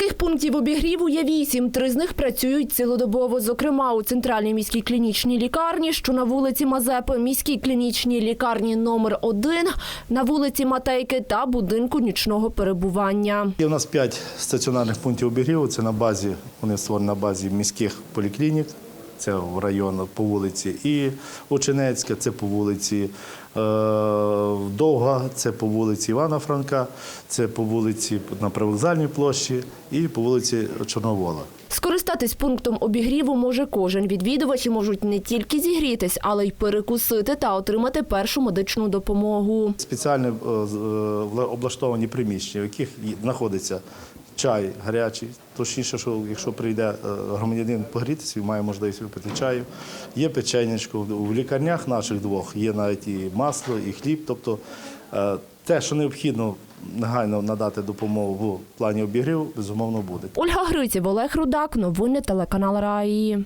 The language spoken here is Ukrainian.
Таких пунктів обігріву є вісім. Три з них працюють цілодобово. Зокрема, у центральній міській клінічній лікарні, що на вулиці Мазепи, міській клінічній лікарні номер 1 на вулиці Матейки та будинку нічного перебування. Є у нас п'ять стаціонарних пунктів обігріву. Це на базі, вони створені на базі міських поліклінік. Це в районах по вулиці і Ученецька, це по вулиці е, Довга, це по вулиці Івана Франка, це по вулиці на привокзальній площі і по вулиці Чорновола. Скористатись пунктом обігріву може кожен. Відвідувачі можуть не тільки зігрітись, але й перекусити та отримати першу медичну допомогу. Спеціально е, е, облаштовані приміщення, в яких знаходиться чай гарячий. Точніше, що якщо прийде е, громадянин погрітися, він має можливість випити чаю. Є печенячко. В лікарнях наших двох є навіть і масло, і хліб. Тобто те, що необхідно негайно надати допомогу в плані обігріву, безумовно буде. Ольга Гриців, Олег Рудак, новини телеканал Раї.